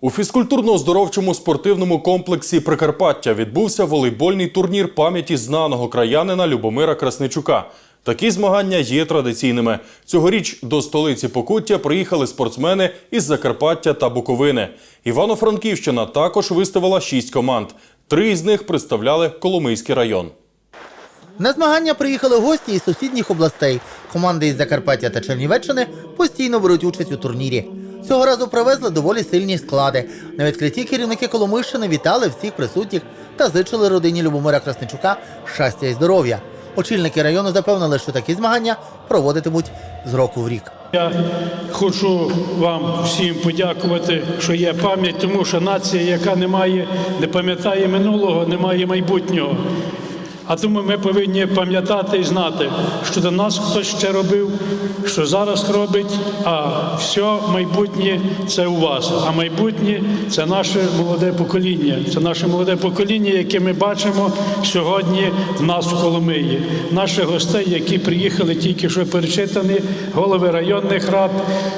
У фізкультурно-оздоровчому спортивному комплексі Прикарпаття відбувся волейбольний турнір пам'яті знаного краянина Любомира Красничука. Такі змагання є традиційними. Цьогоріч до столиці Покуття приїхали спортсмени із Закарпаття та Буковини. Івано-Франківщина також виставила шість команд. Три із них представляли Коломийський район. На змагання приїхали гості із сусідніх областей. Команди із Закарпаття та Чернівеччини постійно беруть участь у турнірі. Цього разу привезли доволі сильні склади. На відкритті керівники Коломийщини вітали всіх присутніх та зичили родині Любомира Красничука щастя і здоров'я. Очільники району запевнили, що такі змагання проводитимуть з року в рік. Я хочу вам всім подякувати, що є пам'ять, тому що нація, яка не має, не пам'ятає минулого, не має майбутнього. А тому ми повинні пам'ятати і знати, що до нас хтось ще робив, що зараз робить, а все майбутнє це у вас. А майбутнє це наше молоде покоління. Це наше молоде покоління, яке ми бачимо сьогодні в нас в Коломиї. Наших гостей, які приїхали тільки що перечитані, голови районних рад,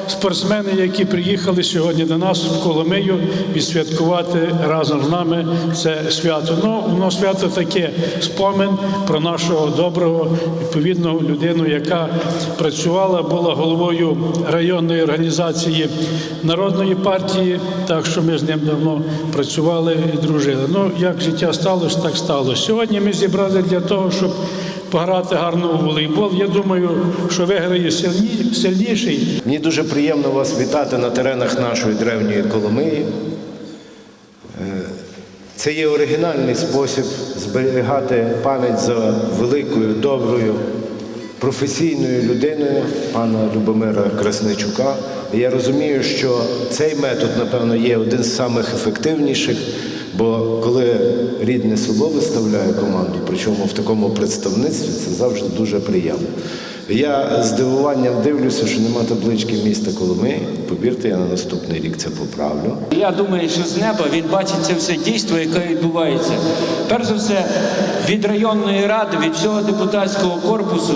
спортсмени, які приїхали сьогодні до нас в Коломию відсвяткувати разом з нами це свято. Ну, воно свято таке спомин про нашого доброго відповідного людину, яка працювала, була головою районної організації народної партії. Так що ми з ним давно працювали і дружили. Ну як життя сталося, так сталося. Сьогодні ми зібрали для того, щоб пограти гарно у волейбол. Я думаю, що виграє сильні, сильніший. Мені дуже приємно вас вітати на теренах нашої древньої Коломиї. Це є оригінальний спосіб зберігати пам'ять за великою, доброю, професійною людиною пана Любомира Красничука. І я розумію, що цей метод, напевно, є один з самих ефективніших, бо коли рідне село виставляє команду, причому в такому представництві, це завжди дуже приємно. Я здивуванням дивлюся, що нема таблички міста Коломи. Повірте, я на наступний рік це поправлю. Я думаю, що з неба він бачить це все дійство, яке відбувається. Перш за все, від районної ради, від всього депутатського корпусу.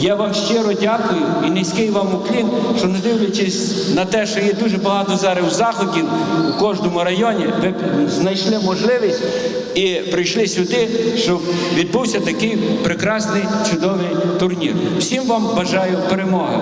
Я вам щиро дякую і низький вам уклін, що не дивлячись на те, що є дуже багато зараз заходів у кожному районі, ви знайшли можливість і прийшли сюди, щоб відбувся такий прекрасний чудовий турнір. Всім вам бажаю перемоги.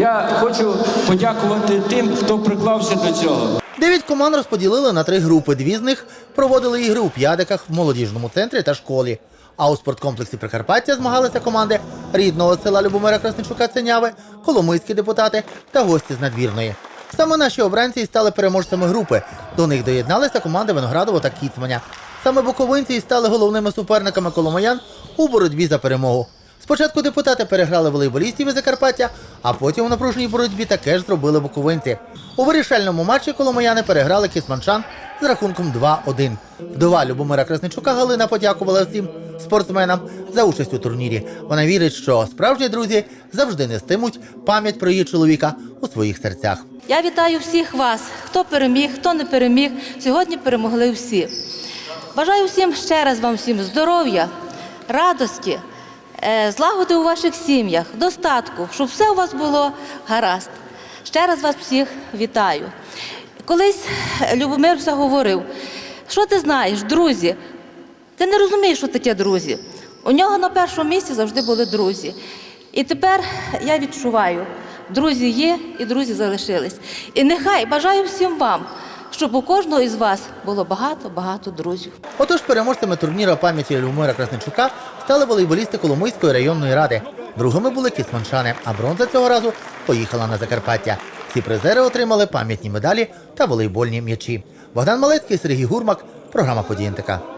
Я хочу подякувати тим, хто приклався до цього. Дев'ять команд розподілили на три групи. Дві з них проводили ігри у п'ядиках в молодіжному центрі та школі. А у спорткомплексі Прикарпаття змагалися команди рідного села Любомира Красничука Ценяви, коломийські депутати та гості з надвірної. Саме наші обранці і стали переможцями групи. До них доєдналися команди Виноградово та Кіцманя. Саме буковинці і стали головними суперниками коломиян у боротьбі за перемогу. Спочатку депутати переграли волейболістів із Закарпаття, а потім у напруженій боротьбі таке ж зробили буковинці. У вирішальному матчі коломияни переграли кісманчан з рахунком 2-1. Вдова Любомира Красничука Галина подякувала всім спортсменам за участь у турнірі. Вона вірить, що справжні друзі завжди нестимуть пам'ять про її чоловіка у своїх серцях. Я вітаю всіх вас, хто переміг, хто не переміг. Сьогодні перемогли всі. Бажаю всім ще раз вам всім здоров'я, радості, е, злагоди у ваших сім'ях, достатку, щоб все у вас було гаразд. Ще раз вас всіх вітаю. Колись Любомир говорив, що ти знаєш, друзі, ти не розумієш, що таке друзі. У нього на першому місці завжди були друзі. І тепер я відчуваю, друзі є і друзі залишились. І нехай бажаю всім вам, щоб у кожного із вас було багато-багато друзів. Отож, переможцями турніру пам'яті Любомира Красничука стали волейболісти Коломийської районної ради. Другими були кісманчани, а бронза цього разу поїхала на Закарпаття. Ці призери отримали пам'ятні медалі та волейбольні м'ячі. Богдан Малецький, Сергій Гурмак, програма «Події НТК».